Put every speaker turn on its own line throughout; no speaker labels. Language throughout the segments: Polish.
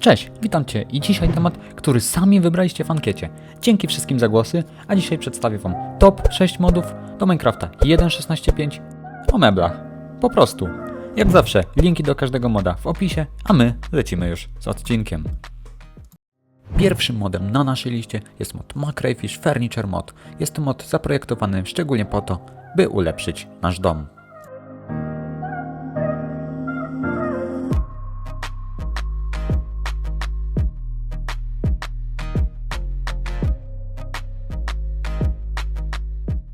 Cześć, witam Cię i dzisiaj temat, który sami wybraliście w ankiecie. Dzięki wszystkim za głosy, a dzisiaj przedstawię Wam top 6 modów do Minecrafta 1.16.5 o meblach. Po prostu. Jak zawsze, linki do każdego moda w opisie, a my lecimy już z odcinkiem. Pierwszym modem na naszej liście jest mod Macrayfish Furniture Mod. Jest to mod zaprojektowany szczególnie po to, by ulepszyć nasz dom.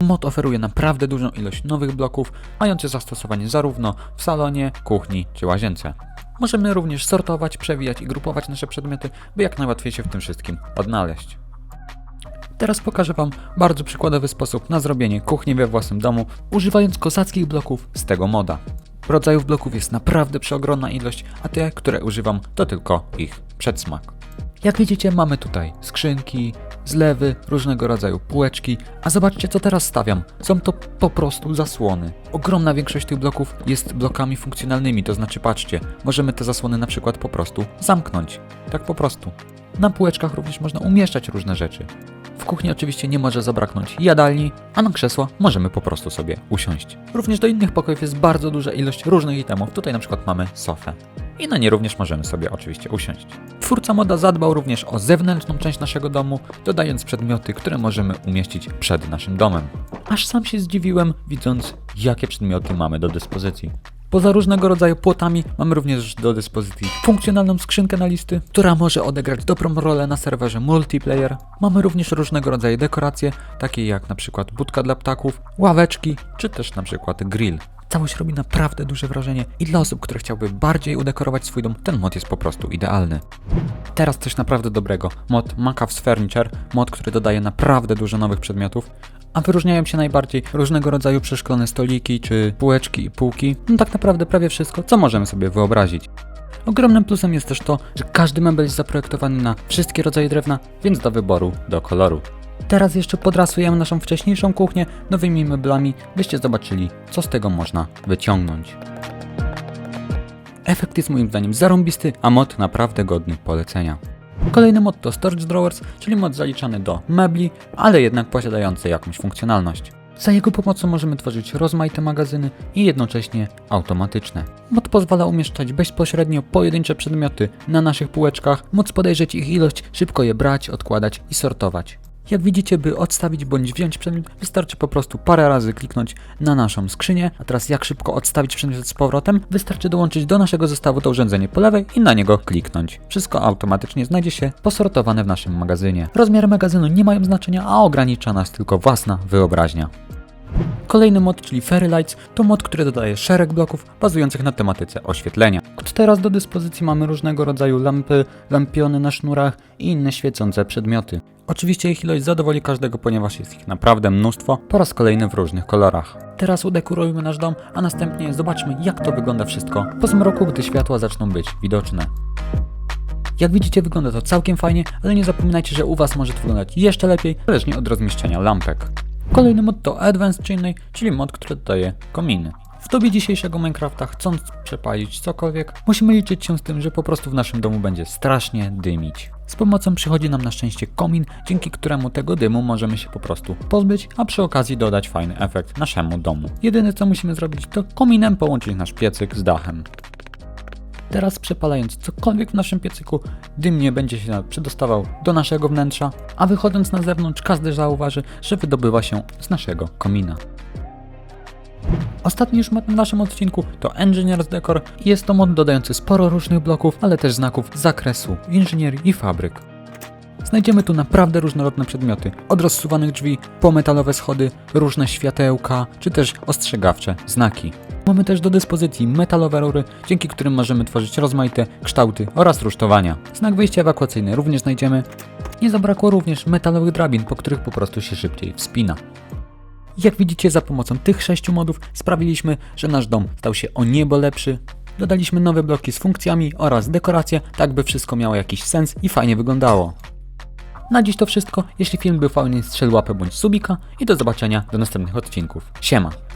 Mod oferuje naprawdę dużą ilość nowych bloków, mających zastosowanie zarówno w salonie, kuchni czy łazience. Możemy również sortować, przewijać i grupować nasze przedmioty, by jak najłatwiej się w tym wszystkim odnaleźć. Teraz pokażę Wam bardzo przykładowy sposób na zrobienie kuchni we własnym domu, używając kozackich bloków z tego moda. Rodzajów bloków jest naprawdę przeogromna ilość, a te, które używam, to tylko ich przedsmak. Jak widzicie, mamy tutaj skrzynki, zlewy, różnego rodzaju półeczki, a zobaczcie co teraz stawiam. Są to po prostu zasłony. Ogromna większość tych bloków jest blokami funkcjonalnymi, to znaczy patrzcie, możemy te zasłony na przykład po prostu zamknąć. Tak po prostu. Na półeczkach również można umieszczać różne rzeczy. W kuchni oczywiście nie może zabraknąć jadalni, a na krzesła możemy po prostu sobie usiąść. Również do innych pokojów jest bardzo duża ilość różnych itemów. Tutaj na przykład mamy sofę. I na nie również możemy sobie oczywiście usiąść. Twórca moda zadbał również o zewnętrzną część naszego domu, dodając przedmioty, które możemy umieścić przed naszym domem. Aż sam się zdziwiłem, widząc, jakie przedmioty mamy do dyspozycji. Poza różnego rodzaju płotami mamy również do dyspozycji funkcjonalną skrzynkę na listy, która może odegrać dobrą rolę na serwerze multiplayer. Mamy również różnego rodzaju dekoracje, takie jak na przykład budka dla ptaków, ławeczki, czy też na przykład grill. Całość robi naprawdę duże wrażenie i dla osób, które chciałby bardziej udekorować swój dom, ten mod jest po prostu idealny. Teraz coś naprawdę dobrego. Mod Macavs Furniture, mod, który dodaje naprawdę dużo nowych przedmiotów, a wyróżniają się najbardziej różnego rodzaju przeszklone stoliki, czy półeczki i półki. No tak naprawdę prawie wszystko, co możemy sobie wyobrazić. Ogromnym plusem jest też to, że każdy mebel jest zaprojektowany na wszystkie rodzaje drewna, więc do wyboru, do koloru. Teraz jeszcze podrasujemy naszą wcześniejszą kuchnię nowymi meblami, byście zobaczyli, co z tego można wyciągnąć. Efekt jest moim zdaniem zarąbisty, a mod naprawdę godny polecenia. Kolejny mod to Storage Drawers, czyli mod zaliczany do mebli, ale jednak posiadający jakąś funkcjonalność. Za jego pomocą możemy tworzyć rozmaite magazyny i jednocześnie automatyczne. Mod pozwala umieszczać bezpośrednio pojedyncze przedmioty na naszych półeczkach, móc podejrzeć ich ilość, szybko je brać, odkładać i sortować. Jak widzicie, by odstawić bądź wziąć przedmiot, wystarczy po prostu parę razy kliknąć na naszą skrzynię, a teraz jak szybko odstawić przedmiot z powrotem, wystarczy dołączyć do naszego zestawu to urządzenie po lewej i na niego kliknąć. Wszystko automatycznie znajdzie się posortowane w naszym magazynie. Rozmiary magazynu nie mają znaczenia, a ogranicza nas tylko własna wyobraźnia. Kolejny mod, czyli Fairy Lights, to mod, który dodaje szereg bloków bazujących na tematyce oświetlenia. Od teraz do dyspozycji mamy różnego rodzaju lampy, lampiony na sznurach i inne świecące przedmioty. Oczywiście ich ilość zadowoli każdego, ponieważ jest ich naprawdę mnóstwo, po raz kolejny w różnych kolorach. Teraz udekorujmy nasz dom, a następnie zobaczmy jak to wygląda wszystko po zmroku, gdy światła zaczną być widoczne. Jak widzicie wygląda to całkiem fajnie, ale nie zapominajcie, że u Was może to wyglądać jeszcze lepiej, zależnie od rozmieszczenia lampek. Kolejny mod to Advanced Chimney, czyli mod, który dodaje kominy. W dobie dzisiejszego Minecrafta, chcąc przepalić cokolwiek, musimy liczyć się z tym, że po prostu w naszym domu będzie strasznie dymić. Z pomocą przychodzi nam na szczęście komin, dzięki któremu tego dymu możemy się po prostu pozbyć, a przy okazji dodać fajny efekt naszemu domu. Jedyne co musimy zrobić to kominem połączyć nasz piecyk z dachem. Teraz przepalając cokolwiek w naszym piecyku, dym nie będzie się przedostawał do naszego wnętrza, a wychodząc na zewnątrz każdy zauważy, że wydobywa się z naszego komina. Ostatni już mod naszym odcinku to Engineer's Decor i jest to mod dodający sporo różnych bloków, ale też znaków z zakresu inżynierii i fabryk. Znajdziemy tu naprawdę różnorodne przedmioty, od rozsuwanych drzwi po metalowe schody, różne światełka, czy też ostrzegawcze znaki. Mamy też do dyspozycji metalowe rury, dzięki którym możemy tworzyć rozmaite kształty oraz rusztowania. Znak wyjścia ewakuacyjny również znajdziemy. Nie zabrakło również metalowych drabin, po których po prostu się szybciej wspina. Jak widzicie, za pomocą tych sześciu modów sprawiliśmy, że nasz dom stał się o niebo lepszy. Dodaliśmy nowe bloki z funkcjami oraz dekoracje, tak by wszystko miało jakiś sens i fajnie wyglądało. Na dziś to wszystko. Jeśli film był fajny, strzel łapę bądź subika i do zobaczenia do następnych odcinków. Siema!